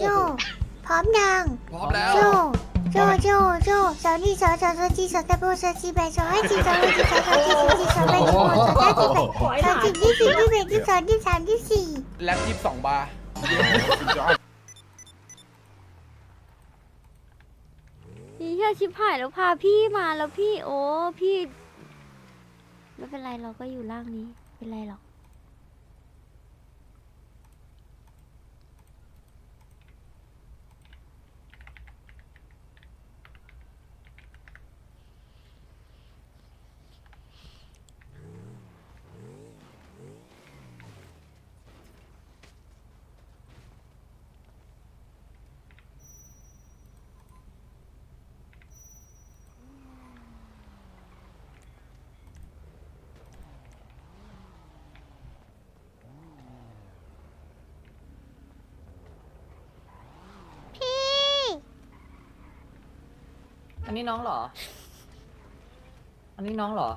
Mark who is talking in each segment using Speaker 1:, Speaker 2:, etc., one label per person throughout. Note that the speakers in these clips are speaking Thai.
Speaker 1: โจ พร้อมยัง
Speaker 2: พร้อมแล้ว
Speaker 1: โจ โจ โจ โจสาวนี่สาวสาวสาวจีสาวตะโบสาวจีแบสาวให้จีสาวให้จีสาวสาวจีสาวจีสาวแบสาวสาวจีแบสาวจีที่สี่ที่แบที่สองที่สามที่สี่
Speaker 2: แล็บยี่สิบสองบาร์
Speaker 3: นี่เชื่อชิบหายแล้วพาพี่มาแล้วพี่โอ้พี่ ไม่เป็นไรเราก็อยู่ล่างนี้ไม่เป็นไรหรอก
Speaker 1: พี่
Speaker 4: อั นนี้น้องเหรอ อันนี้น้องเหรอ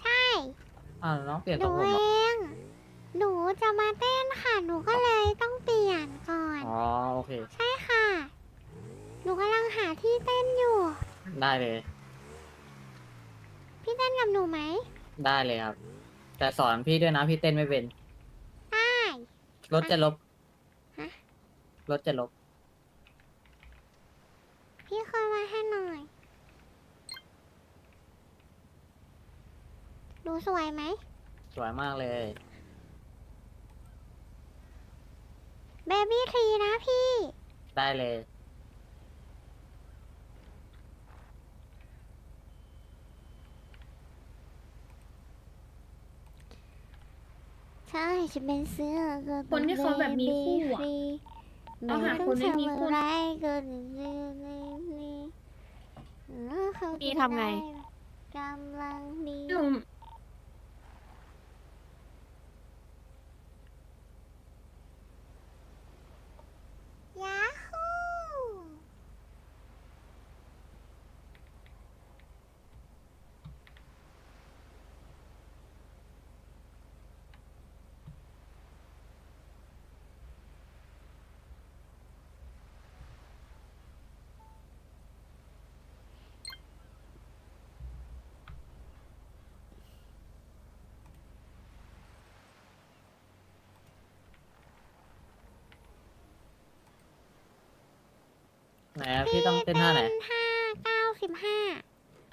Speaker 1: ใช่
Speaker 4: อ่าวน้องเปลี่ยน
Speaker 1: ห
Speaker 4: ทร
Speaker 1: นู
Speaker 4: งผม
Speaker 1: เอ
Speaker 4: เหรอ
Speaker 1: งหนูจะมาเต้นค่ะ หนูก็เลยต้องเปลี่ยนก่อน
Speaker 4: อ๋อโอเค
Speaker 1: ใช่ค่ะ หนูกำลังหาที่เต้นอยู่
Speaker 4: ได้เลย
Speaker 1: พี่เต้นกับหนูไหม
Speaker 4: ได้เลยครับ แต่สอนพี่ด้วยนะพี่เต้นไม่เป็น
Speaker 1: ได้
Speaker 4: รถจะลบ
Speaker 1: ฮะ
Speaker 4: รถจะลบ
Speaker 1: พี่เคยมาให้หน่อยหนูสวยไหม
Speaker 4: สวยมากเลย
Speaker 1: เบบี้ทรีนะพี่
Speaker 4: ได้เลย
Speaker 1: ใช่ฉันเป็นเสื้อก็
Speaker 5: คนที่เขาแบบมีคู่อะ ต้องหาคนที่มีคู่
Speaker 1: ไรก็นี่นี่นี่แล้ว เขา
Speaker 3: พี่ทำไง
Speaker 1: กำลังดี
Speaker 5: หนุ่ม
Speaker 1: ยาฮู
Speaker 4: ไหนอะ พี่ต้องเต้นท่าไหน
Speaker 1: ห้าเก้าสิบห้า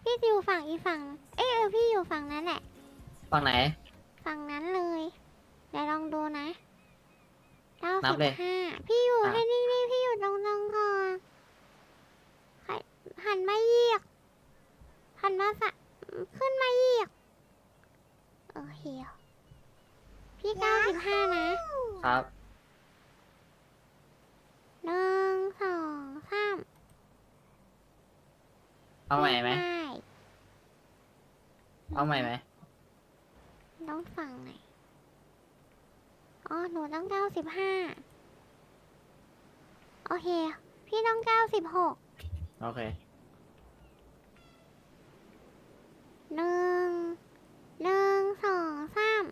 Speaker 1: พี่จะอยู่ฝั่งอีฝั่ง เอยเออพี่อยู่ฝั่งนั้นแหละ
Speaker 4: ฝั่งไหน
Speaker 1: ฝั่งนั้นเลยเดี๋ยวลองดูนะเก้า
Speaker 4: นั
Speaker 1: สิ
Speaker 4: บบเลย
Speaker 1: ห้าพี่อยู่
Speaker 4: อะ
Speaker 1: ให้นิ่งๆพี่อยู่ตรงๆก่อนหันหันมาเหยียกหันมาสะขึ้นมาเหยียกโอเคพี่เก้าสิบห้านะ ครับ หนึ่งสองสาม
Speaker 4: เอาใหม่ไหม
Speaker 1: ด้
Speaker 4: เอาใหม่ไหม
Speaker 1: ต้องฟังไหนอ๋อหนูต้องเก้าสิบห้าโอเค พี่ต้องเก้าสิบหก
Speaker 4: โอเค
Speaker 1: หนึ่ง หนึ่งสองสาม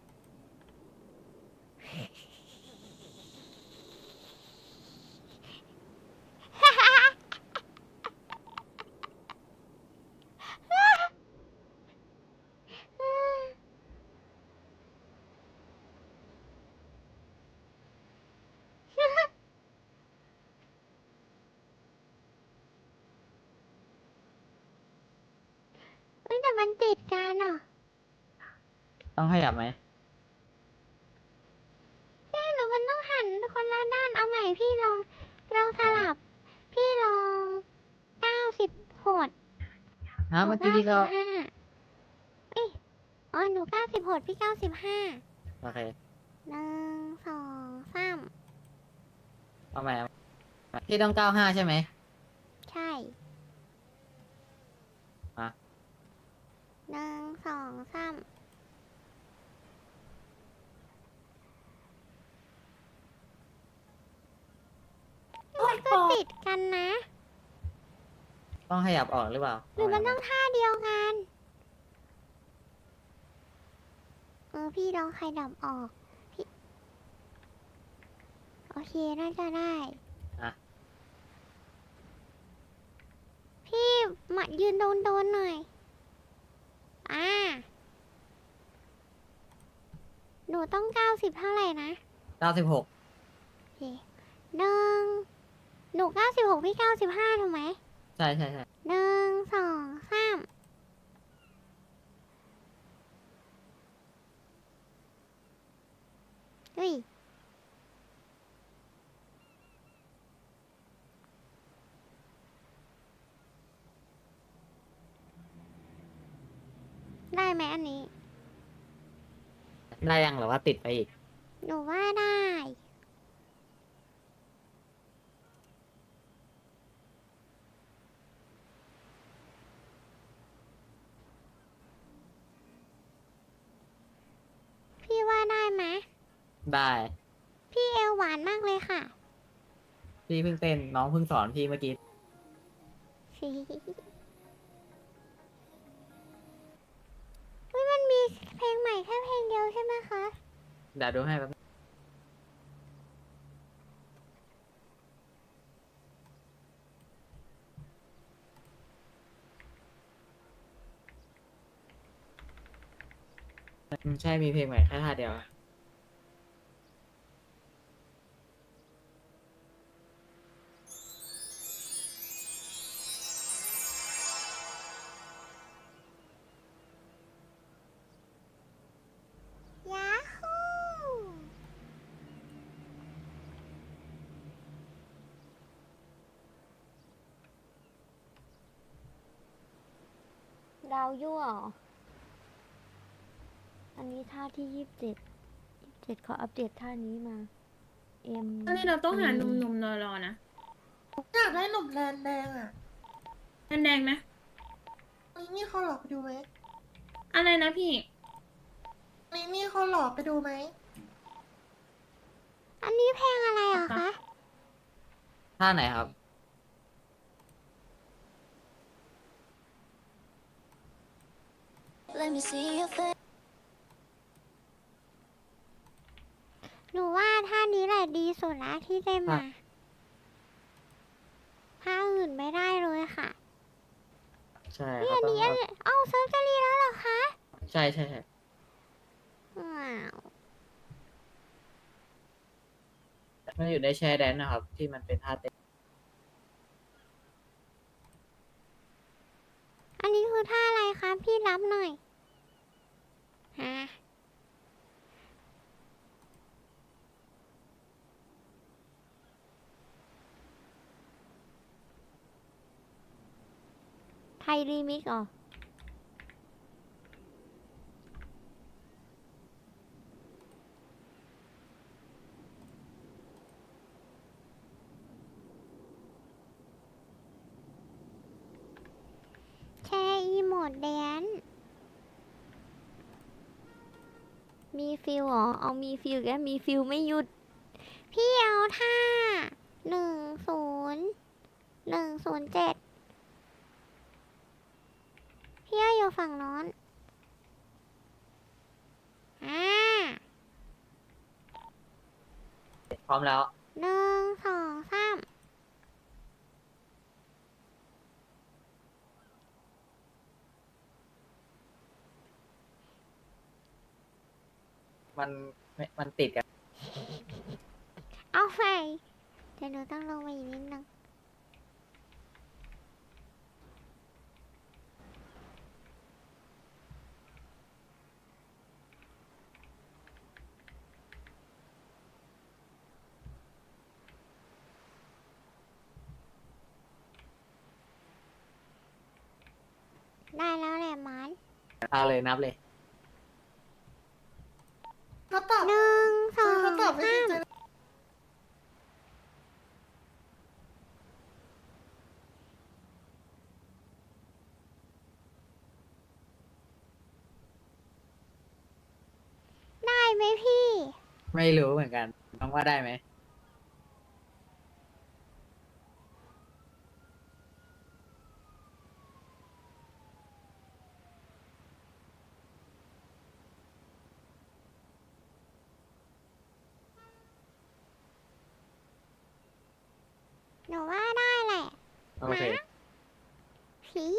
Speaker 1: เอ้ยแต่ มันติดกันอะ
Speaker 4: ต้องขยับไหม
Speaker 1: ใช่หรือมันต้องหันคนละด้านเอาใหม่พี่ลองลองสลับ พี่ลองเก้าสิบหด
Speaker 4: ฮะเมื่อกี้พี่ก็
Speaker 1: หนู95เอ้ยอ๋อหนูเก้าสิบหดพี่เก้าสิบห้า
Speaker 4: โอเค
Speaker 1: หนึ่งสองสาม
Speaker 4: เอาใหม่เอาใหม่พี่ต้องเก้าห้าใช่ไหม
Speaker 1: ใช่ หนึ่งสองสามมันก็ติดกันนะ
Speaker 4: ต้องขยับออกหรือเปล่า
Speaker 1: หรือมันต้องท่าเดียวกันเออพี่ลองขยับออก พี่ โอเค น่าจะได้ พี่มายืนโดนๆหน่อย อ่าหนูต้องเก้าสิบเท่าไหร่นะ
Speaker 4: เก้าสิบหก
Speaker 1: โอเคหนึ่งหนูเก้าสิบหกพี่เก้าสิบห้าถูกไหม
Speaker 4: ใช่ใช่ใช่
Speaker 1: หนึ่งสองสามเฮ้ย ได้ไหมอันนี้
Speaker 4: ได้ยังหรือว่าติดไปอีก
Speaker 1: หนูว่าได้ พี่ว่าได้ไหม
Speaker 4: ได้
Speaker 1: พี่เอวหวานมากเลยค่ะ
Speaker 4: พี่เพิ่งเต้นน้องเพิ่งสอนพี่เมื่อกี้
Speaker 1: เพลงใหม่แค่เพลงเดียวใช่ไหมคะ
Speaker 4: เดี๋ยวดูให้แป๊บใช่มีเพลงใหม่แค่ท่าเดียว
Speaker 1: ย
Speaker 3: ดาวยั่วเหรออันนี้ท่าที่ยี่สิบเจ็ดยี่สิบเจ็ดเขาอัปเดตท่านี้มา เอ็ม
Speaker 5: อันนี้เราต้องหาหนุ่มๆรอๆนะ
Speaker 2: อยากได้หนุ่มแลนแดงอะ
Speaker 5: แดงๆไหม
Speaker 2: นี่นี่เขาหลอกไปดูไหม
Speaker 5: อะไรนะพี่
Speaker 2: นี่นี่เขาหลอกไปดูไหม
Speaker 1: อันนี้เพลงอะไรเหรอคะ
Speaker 4: ท่าไหนครับ
Speaker 6: Let me see your face.
Speaker 1: หนูว่าท่านี้แหละดีสุดละที่ได้มา
Speaker 4: ค่ะ
Speaker 1: ท่าอื่นไม่ได้เลยค่ะ
Speaker 4: ใช่
Speaker 1: นี่
Speaker 4: เขา
Speaker 1: อัน
Speaker 4: ต้อง
Speaker 1: นี้อันเอ้าเซิร์ฟจะรีแล้วเหรอคะ
Speaker 4: ใช่ใช่ใช่
Speaker 1: ว้าว
Speaker 4: มันอยู่ในแชร์แดนนะครับ ที่มันเป็นท่าเต้น
Speaker 1: อันนี้คือท่าอะไรคะพี่รับหน่อย ฮะ
Speaker 3: ไทยรีมิกซ์เหรอ
Speaker 1: แชร์อีโมดแดน
Speaker 3: มีฟิลเหรอ เอามีฟิลแกมีฟิลไม่หยุด
Speaker 1: พี่เอาท่าหนึ่งศูนย์หนึ่งศูนย์เจ็ด พี่เอาอยู่ฝั่งโน้นอ่า
Speaker 4: พร้อมแล้ว
Speaker 1: หนึ่งสองสาม
Speaker 4: มันไม่มันติดกัน
Speaker 1: เอาไปเดี๋ยวหนูต้องลงไปอีกนิดนึงได้แล้วแหละมัน
Speaker 4: เอาเลยนับเลย
Speaker 2: เขาตอบ
Speaker 1: หนึ่งสอง
Speaker 2: เขาตอบไม่
Speaker 1: สา
Speaker 2: ดี
Speaker 1: ม
Speaker 2: ใจ
Speaker 1: ได้ไหมพี่
Speaker 4: ไม่รู้เหมือนกันน้องว่าได้ไหม
Speaker 1: หนูว่าได้แหละ
Speaker 4: โอเค
Speaker 1: นะ พี่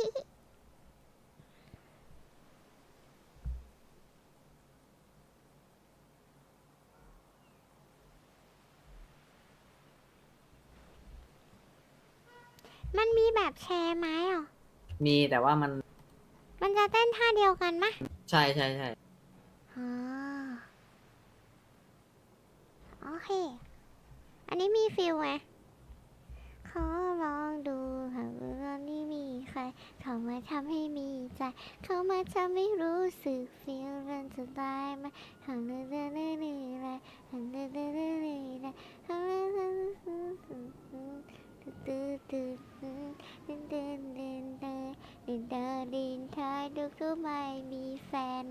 Speaker 1: มันมี แบบแชร์ไหมอะ
Speaker 4: มีแต่ว่ามัน
Speaker 1: มันจะเต้นท่าเดียวกันไหม
Speaker 4: ใช่ใช่ใช่
Speaker 1: อ๋อโอเค อันนี้มีฟิลไหมขอลองดูหากว่าตอนนี้มีใคร เขามาทำให้มีใจ เขามาทำให้รู้สึกฟีลมันจะได้ไหมทางเดินเดินเดินเดินอะไรทางเดินเดินเดินเดินอะไรทางเดินเดินเดินเดิน เดินเดินเดินเดินเดินเดินเดินเดินเดินท้ายดูก็ไม่มีแฟน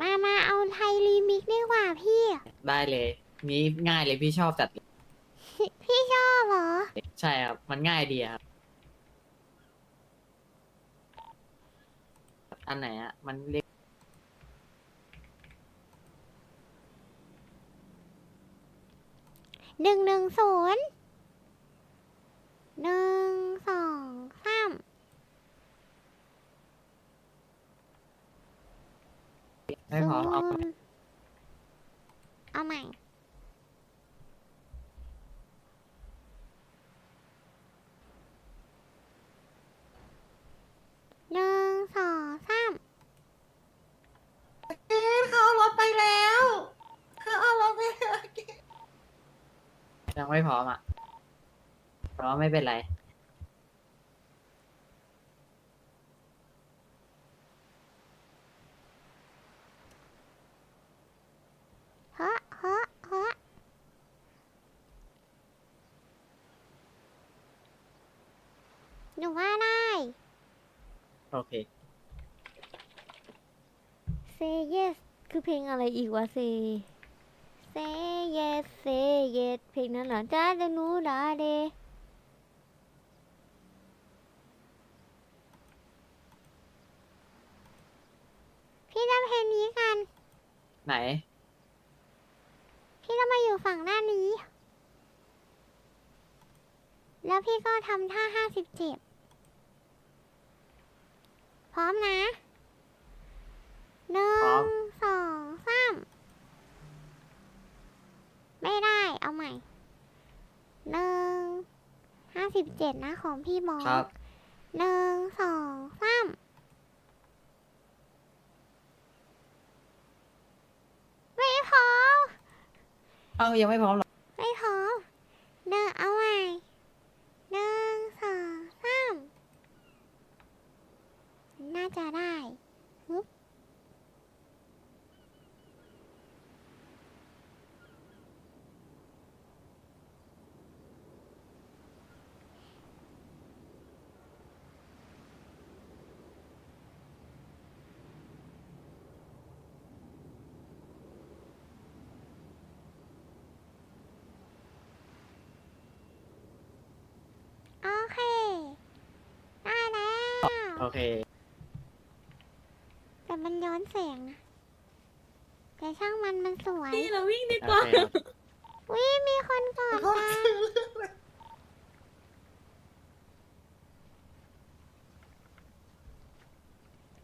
Speaker 1: มามาเอาไทยรีมิกซ์ดีกว่าพี่
Speaker 4: ได้เลย นี้ง่ายเลยพี่ชอบจัด
Speaker 1: พี่ชอบเหรอ
Speaker 4: ใช่ครับ มันง่ายดีครับ อันไหนอะมันเรียก
Speaker 1: หนึ่งหนึ่งศูนย์ หนึ่งสองสาม
Speaker 4: ไม่พร้อมเอา
Speaker 1: ศูนย์เอาใหม่ หนึ่งสองสาม
Speaker 2: เอ๊ะเขาเอารถไปแล้ว เขาเอารถไปแล้ว
Speaker 4: ยังไม่พร้อมอะ พร้อไม่เป็นไร
Speaker 1: ฮ้อเฮ้อเฮ้อหนูว่าได้
Speaker 4: โอเค
Speaker 3: Say yes คือเพลงอะไรอีกวะ Say Say yes Say yes เพลงนั้นเหรอจ้าจะนูดาเด
Speaker 1: พี่จะเพลงนี้กัน
Speaker 4: ไหน
Speaker 1: พี่ก็มาอยู่ฝั่งด้านนี้ แล้วพี่ก็ทำท่าห้าสิบเจ็ดพร้อมนะหนึ่
Speaker 4: พร้อม
Speaker 1: งสองสามไม่ได้ เอาใหม่หนึ่งห้าสิบเจ็ดนะของพี่บอ
Speaker 4: ครับ
Speaker 1: หนึ่งสองสามไม่พอ
Speaker 4: เอ้า ยังไม่พร้อมหรอ
Speaker 1: กม่พร้อมเดินเอาใหม่หนึ่งสองสามน่าจะได้ฮึบ โอเค ได้แล้ว
Speaker 4: โอเค
Speaker 1: แต่มันย้อนแสงนะแต่ช่างมันมันสวย
Speaker 5: พี่เราวิ่งดี
Speaker 4: โอก
Speaker 5: ว่า
Speaker 4: เคครับ
Speaker 1: วิมีคนกอด
Speaker 2: เขา
Speaker 1: กัน
Speaker 2: ซื้อเรื่องอะไร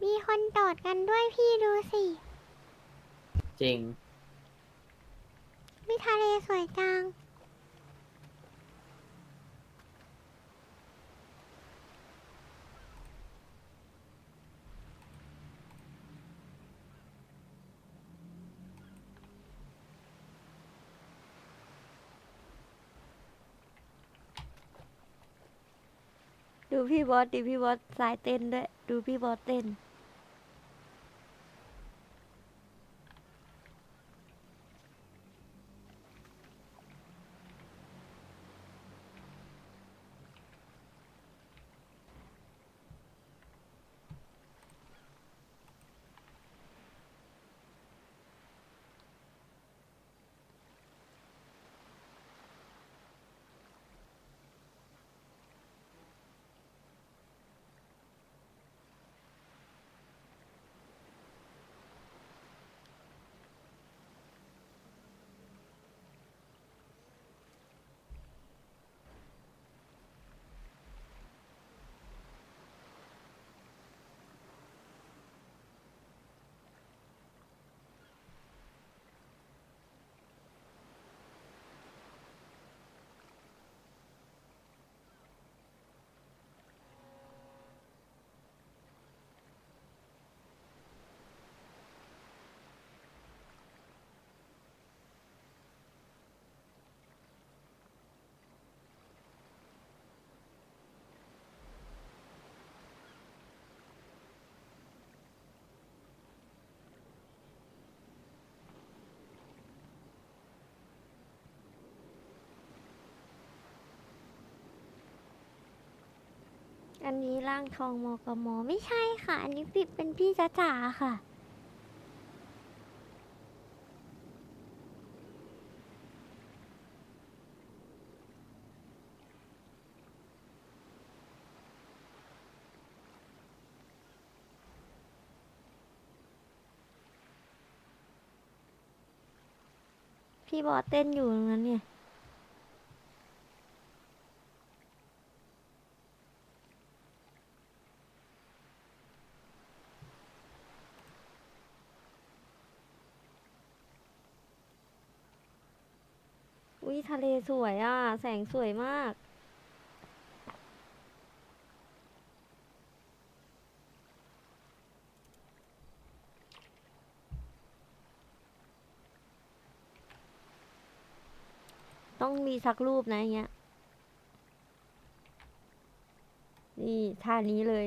Speaker 1: มีคนโดดกันด้วยพี่ดูสิ
Speaker 4: จริง
Speaker 1: วิทะเลสวยจัง
Speaker 3: พี่บอสดิพี่บอสสายเต้นด้วย ดูพี่บอสเต้น นนี้ร่างทองมกมไม่ใช่ค่ะ อันนี้พี่เป็นพี่จ้าจ๋าค่ะ พี่บอสเต้นอยู่ตรงนั้นเนี่ย อุ้ยทะเลสวยอะ แสงสวยมาก ต้องมีสักรูปนะอย่างเงี้ย นี่ท่านี้เลย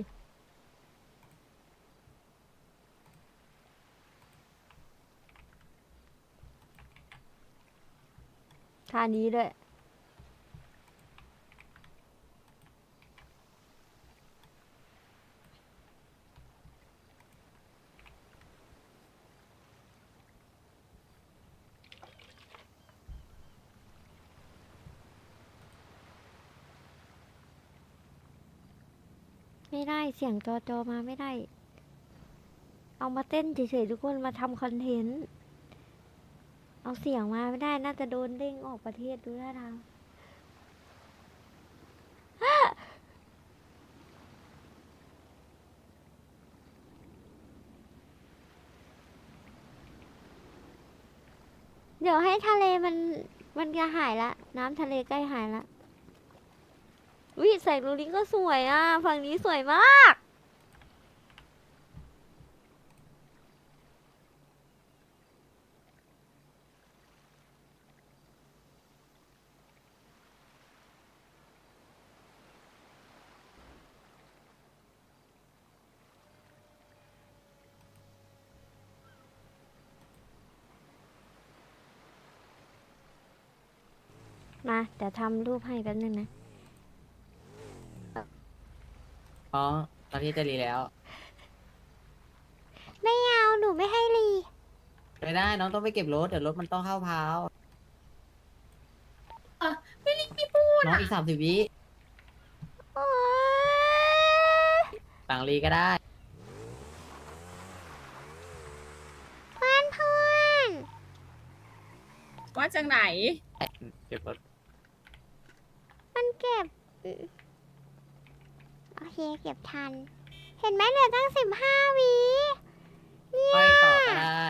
Speaker 3: ท่านี้ด้วย ไม่ได้เสียงโจอจมาไม่ได้ เอามาเต้นเฉยๆทุกคนมาทำคอนเทนต์ เอาเสียงมาไม่ได้น่าจะโดนเด้งออกประเทศดูท่าทางเดี๋ยวให้ทะเลมันมันจะหายละ น้ำทะเลใกล้หายละวิแสงตรงนี้ก็สวยอะ ฝั่งนี้สวยมาก มาเดี๋ยวทำรูปให้แป๊บนึงนะ
Speaker 4: น้องตอนที่จะรีแล้ว
Speaker 1: ไม่เอาหนูไม่ให้รี
Speaker 4: ไม่ได้ น้องต้องไปเก็บรถ เดี๋ยวรถมันต้องเข้าพาว
Speaker 2: อะไม่รีบไม่พูด
Speaker 4: น้องอีกสามสิบวิ
Speaker 1: โอ๊ย
Speaker 4: หลังรีก็ได้
Speaker 1: เพื่อนเพื่อน
Speaker 5: ว่าจังไหน
Speaker 4: เก็บรถ
Speaker 1: มันเก็บ โอเคเก็บทัน เห็นไหมเหลือตั้งสิบห้าวิ
Speaker 4: ไปต่อก็ได้